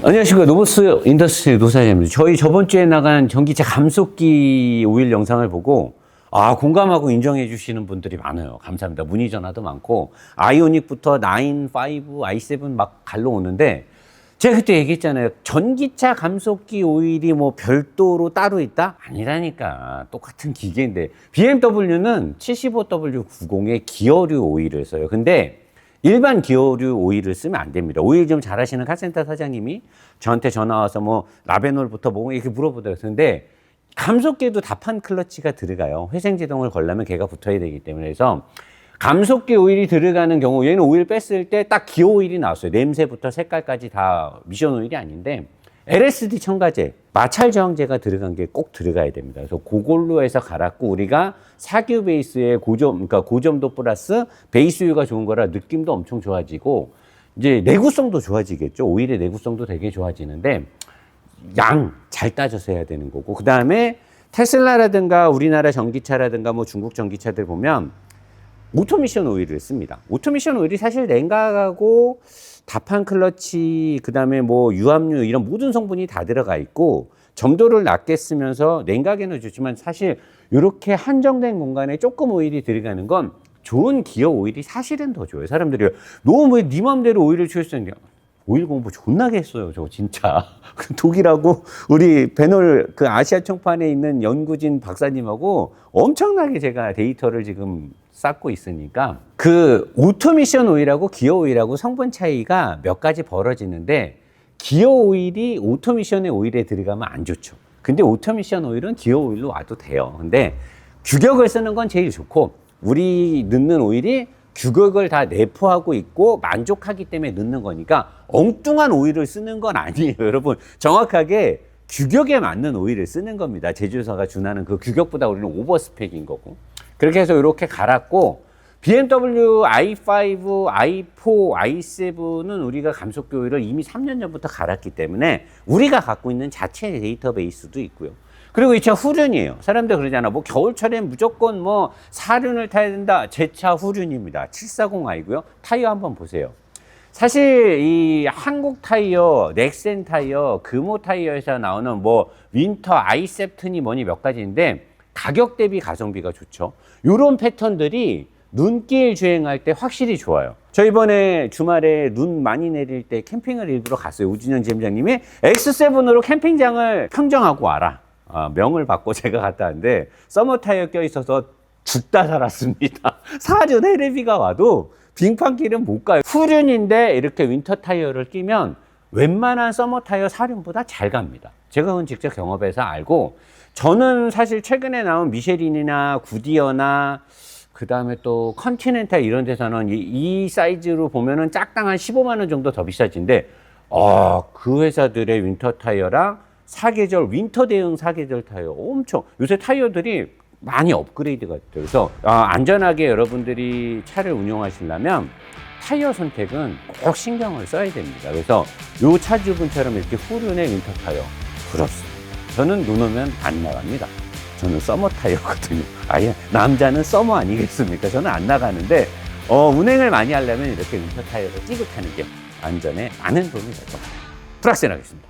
안녕하십니까 노보스 인더스트리 노사장입니다. 저희 저번 주에 나간 전기차 감속기 오일 영상을 보고 아 공감하고 인정해 주시는 분들이 많아요. 감사합니다. 문의 전화도 많고 아이오닉부터 9, 5, i7 막 갈러 오는데 제가 그때 얘기했잖아요. 전기차 감속기 오일이 뭐 별도로 따로 있다? 아니라니까. 똑같은 기계인데 BMW는 75W90의 기어류 오일을 써요. 근데 일반 기어류 오일을 쓰면 안 됩니다. 오일 좀 잘하시는 카센터 사장님이 저한테 전화 와서 뭐 라베놀부터 뭐 이렇게 물어보더라고요. 근데 감속기에도 다판 클러치가 들어가요. 회생제동을 걸려면 걔가 붙어야 되기 때문에 그래서 감속기 오일이 들어가는 경우 얘는 오일 뺐을 때 딱 기어 오일이 나왔어요. 냄새부터 색깔까지 다 미션 오일이 아닌데 LSD 첨가제, 마찰 저항제가 들어간 게 꼭 들어가야 됩니다. 그래서 그걸로 해서 갈았고 우리가 사규 베이스의 고점, 그러니까 고점도 플러스 베이스유가 좋은 거라 느낌도 엄청 좋아지고 이제 내구성도 좋아지겠죠. 오일의 내구성도 되게 좋아지는데 양 잘 따져서 해야 되는 거고 그 다음에 테슬라라든가 우리나라 전기차라든가 뭐 중국 전기차들 보면 오토미션 오일을 씁니다. 오토미션 오일이 사실 냉각하고 다판 클러치 그 다음에 뭐 유압류 이런 모든 성분이 다 들어가 있고 점도를 낮게 쓰면서 냉각에는 좋지만 사실 이렇게 한정된 공간에 조금 오일이 들어가는 건 좋은 기어 오일이 사실은 더 좋아요. 사람들이 너무 왜네 맘대로 오일을 취했었는데 오일 공부 존나게 했어요, 저 진짜. 그 독일하고 우리 배널 그 아시아 총판에 있는 연구진 박사님하고 엄청나게 제가 데이터를 지금 쌓고 있으니까 그 오토미션 오일하고 기어 오일하고 성분 차이가 몇 가지 벌어지는데 기어 오일이 오토미션의 오일에 들어가면 안 좋죠. 근데 오토미션 오일은 기어 오일로 와도 돼요. 근데 규격을 쓰는 건 제일 좋고 우리 넣는 오일이 규격을 다 내포하고 있고 만족하기 때문에 넣는 거니까 엉뚱한 오일을 쓰는 건 아니에요. 여러분 정확하게 규격에 맞는 오일을 쓰는 겁니다. 제조사가 준하는 그 규격보다 우리는 오버스펙인 거고. 그렇게 해서 이렇게 갈았고 BMW i5, i4, i7은 우리가 감속기 오일을 이미 3년 전부터 갈았기 때문에 우리가 갖고 있는 자체 데이터베이스도 있고요. 그리고 이 차 후륜이에요. 사람들 그러잖아. 뭐 겨울철엔 무조건 뭐 사륜을 타야 된다. 제 차 후륜입니다. 740i고요. 타이어 한번 보세요. 사실 이 한국 타이어, 넥센 타이어, 금호 타이어에서 나오는 뭐 윈터 아이셉트니 뭐니 몇 가지인데 가격 대비 가성비가 좋죠. 요런 패턴들이 눈길 주행할 때 확실히 좋아요. 저 이번에 주말에 눈 많이 내릴 때 캠핑을 일부러 갔어요. 우진현 지점장님이 X7으로 캠핑장을 평정하고 와라. 아, 명을 받고 제가 갔다 왔는데 서머 타이어 껴 있어서 죽다 살았습니다. 사륜 헤레비가 와도 빙판길은 못 가요. 후륜인데 이렇게 윈터 타이어를 끼면 웬만한 서머 타이어 사륜보다 잘 갑니다. 제가 그건 직접 경험해서 알고 저는 사실 최근에 나온 미쉐린이나 구디어나 그 다음에 또 컨티넨탈 이런 데서는 이, 이 사이즈로 보면은 짝당 한 15만 원 정도 더 비싸진데 어, 그 회사들의 윈터 타이어랑 사계절 윈터 대응 사계절 타이어 엄청 요새 타이어들이 많이 업그레이드가 됐죠. 그래서 아, 안전하게 여러분들이 차를 운영하시려면 타이어 선택은 꼭 신경을 써야 됩니다. 그래서 요 차주분처럼 이렇게 후륜의 윈터 타이어 부럽습니다. 저는 눈 오면 안 나갑니다. 저는 서머 타이어거든요. 아예 남자는 서머 아니겠습니까? 저는 안 나가는데 어, 운행을 많이 하려면 이렇게 윈터 타이어를 끼고 타는 게 안전에 많은 도움이 될 겁니다. 프락센 하겠습니다.